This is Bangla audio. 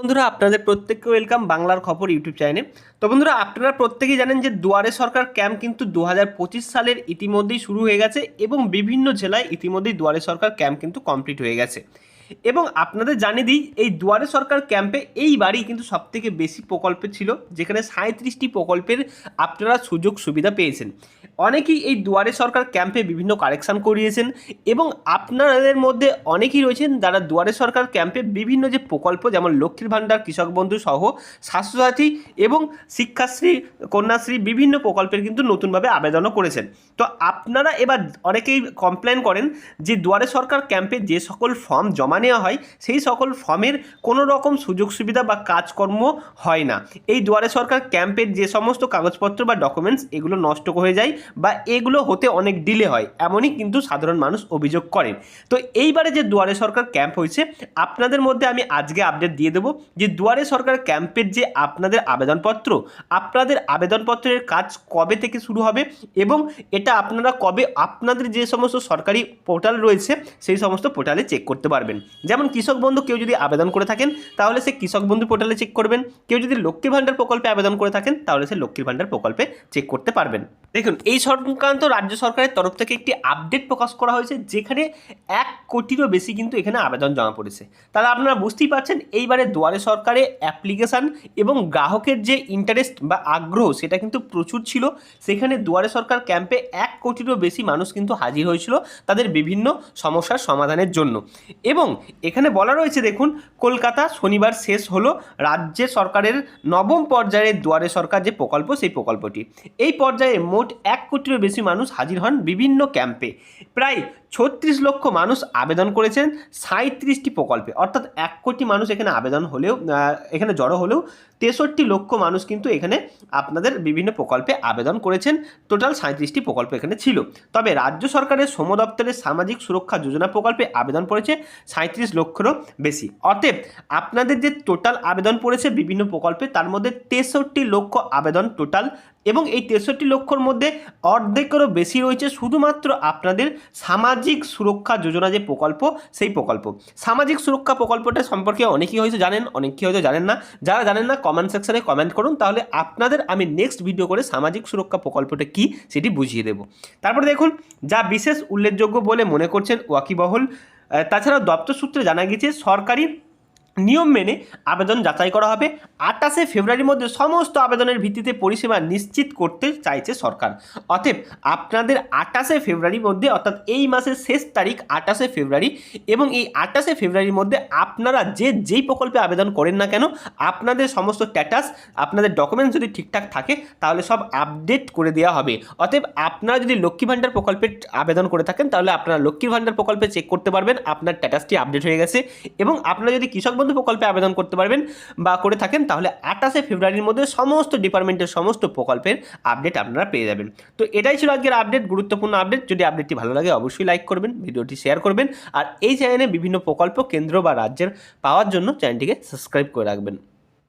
বন্ধুরা, আপনাদের প্রত্যেককে ওয়েলকাম বাংলার খবর ইউটিউব চ্যানেলে। তো বন্ধুরা, আপনারা প্রত্যেকেই জানেন যে দুয়ারে সরকার ক্যাম্প কিন্তু দু হাজার পঁচিশ সালের ইতিমধ্যেই শুরু হয়ে গেছে এবং বিভিন্ন জেলায় ইতিমধ্যেই দুয়ারে সরকার ক্যাম্প কিন্তু কমপ্লিট হয়ে গেছে। এবং আপনাদের জানিয়ে দিই, এই দুয়ারে সরকার ক্যাম্পে এইবারই কিন্তু সবথেকে বেশি প্রকল্প ছিল, যেখানে সাঁত্রিশটি প্রকল্পের আপনারা সুযোগ সুবিধা পেয়েছেন। অনেকেই এই দুয়ারে সরকার ক্যাম্পে বিভিন্ন কারেকশান করিয়েছেন এবং আপনাদের মধ্যে অনেকেই রয়েছেন যারা দুয়ারে সরকার ক্যাম্পে বিভিন্ন যে প্রকল্প, যেমন লক্ষ্মীর ভাণ্ডার, কৃষক বন্ধু সহ স্বাস্থ্যসাথী এবং শিক্ষাশ্রী, কন্যাশ্রী বিভিন্ন প্রকল্পের কিন্তু নতুনভাবে আবেদনও করেছেন। তো আপনারা এবার অনেকেই কমপ্লেন করেন যে দুয়ারে সরকার ক্যাম্পে যে সকল ফর্ম জমা নেওয়া হয়, সেই সকল ফর্মের কোনো রকম সুযোগ সুবিধা বা কাজকর্ম হয় না। এই দুয়ারে সরকার ক্যাম্পের যে সমস্ত কাগজপত্র বা ডকুমেন্টস এগুলো নষ্ট হয়ে যায় বা এগুলো হতে অনেক ডিলে হয়, এমনই কিন্তু সাধারণ মানুষ অভিযোগ করেন। তো এইবারে যে দুয়ারে সরকার ক্যাম্প হয়েছে, আপনাদের মধ্যে আমি আজকে আপডেট দিয়ে দেবো যে দুয়ারে সরকার ক্যাম্পের যে আপনাদের আবেদনপত্র, আপনাদের আবেদনপত্রের কাজ কবে থেকে শুরু হবে এবং এটা আপনারা কবে আপনাদের যে সমস্ত সরকারি পোর্টাল রয়েছে, সেই সমস্ত পোর্টালে চেক করতে পারবেন। যেমন কৃষক বন্ধু কেউ যদি আবেদন করে থাকেন, তাহলে সে কৃষক বন্ধু পোর্টালে চেক করবেন। কেউ যদি লক্ষ্মী ভাণ্ডার প্রকল্পে আবেদন করে থাকেন, তাহলে সে লক্ষ্মীর ভাণ্ডার প্রকল্পে চেক করতে পারবেন। দেখুন, এই সংক্রান্ত রাজ্য সরকারের তরফ থেকে একটি আপডেট প্রকাশ করা হয়েছে, যেখানে এক কোটিরও বেশি কিন্তু এখানে আবেদন জমা পড়েছে। তাহলে আপনারা বুঝতেই পারছেন, এইবারে দুয়ারে সরকারে অ্যাপ্লিকেশান এবং গ্রাহকের যে ইন্টারেস্ট বা আগ্রহ, সেটা কিন্তু প্রচুর ছিল। সেখানে দুয়ারে সরকার ক্যাম্পে এক কোটিরও বেশি মানুষ কিন্তু হাজির হয়েছিল তাদের বিভিন্ন সমস্যার সমাধানের জন্য। এবং এখানে বলা রয়েছে, দেখুন, কলকাতা শনিবার শেষ হলো রাজ্য সরকারের নবম পর্যায়ের দুয়ারে সরকার যে প্রকল্প, সেই প্রকল্পটি। এই পর্যায়ে মোট এক কোটিরও বেশি মানুষ হাজির হন বিভিন্ন ক্যাম্পে। প্রায় ছত্রিশ লক্ষ মানুষ আবেদন করেছেন সাঁত্রিশটি প্রকল্পে। অর্থাৎ এক কোটি মানুষ এখানে আবেদন হলেও এখানে জড়ো হলেও তেষট্টি লক্ষ মানুষ কিন্তু এখানে আপনাদের বিভিন্ন প্রকল্পে আবেদন করেছেন। টোটাল সাঁত্রিশটি প্রকল্প এখানে ছিল। তবে রাজ্য সরকারের শ্রম দপ্তরের সামাজিক সুরক্ষা যোজনা প্রকল্পে আবেদন পড়েছে সাঁত্রিশ লক্ষেরও বেশি। অতএব আপনাদের যে টোটাল আবেদন পড়েছে বিভিন্ন প্রকল্পে, তার মধ্যে তেষট্টি লক্ষ আবেদন টোটাল এবং এই তেষট্টি লক্ষর মধ্যে অর্ধেকেরও বেশি রয়েছে শুধুমাত্র আপনাদের সামাজিক সুরক্ষা যোজনা যে প্রকল্প, সেই প্রকল্প। সামাজিক সুরক্ষা প্রকল্পটা সম্পর্কে অনেকেই হয়তো জানেন অনেকেই হয়তো জানেন না। যারা জানেন না কমেন্ট সেকশনে কমেন্ট করুন। তাহলে আপনাদের আমি নেক্সট ভিডিও করে সামাজিক সুরক্ষা প্রকল্পটা কী, সেটি বুঝিয়ে দেবো। তারপরে দেখুন, যা বিশেষ উল্লেখযোগ্য বলে মনে করছেন ওয়াকিবহল। তাছাড়াও দপ্তর সূত্রে জানা গেছে সরকারি নিয়ম মেনে আবেদন যাচাই করা হবে। আটাশে ফেব্রুয়ারির মধ্যে সমস্ত আবেদনের ভিত্তিতে পরিষেবা নিশ্চিত করতে চাইছে সরকার। অতএব আপনাদের আটাশে ফেব্রুয়ারির মধ্যে, অর্থাৎ এই মাসের শেষ তারিখ আটাশে ফেব্রুয়ারি এবং এই আটাশে ফেব্রুয়ারির মধ্যে আপনারা যে যেই প্রকল্পে আবেদন করেন না কেন, আপনাদের সমস্ত স্ট্যাটাস আপনাদের ডকুমেন্টস যদি ঠিকঠাক থাকে, তাহলে সব আপডেট করে দেওয়া হবে। অতএব আপনারা যদি লক্ষ্মী ভাণ্ডার প্রকল্পে আবেদন করে থাকেন, তাহলে আপনারা লক্ষ্মীর ভাণ্ডার প্রকল্পে চেক করতে পারবেন, আপনার স্ট্যাটাসটি আপডেট হয়ে গেছে এবং আপনারা যদি কৃষক বন্ধু প্রকল্পে আবেদন করতে পারবেন বা করে থাকেন, তাহলে আঠাশে ফেব্রুয়ারির মধ্যে সমস্ত ডিপার্টমেন্টের সমস্ত প্রকল্পের আপডেট আপনারা পেয়ে যাবেন। তো এটাই ছিল আজকের আপডেট, গুরুত্বপূর্ণ আপডেট। যদি আপডেটটি ভালো লাগে অবশ্যই লাইক করবেন, ভিডিওটি শেয়ার করবেন, আর এই চ্যানেলে বিভিন্ন প্রকল্প কেন্দ্র বা রাজ্যের পাওয়ার জন্য চ্যানেলটিকে সাবস্ক্রাইব করে রাখবেন।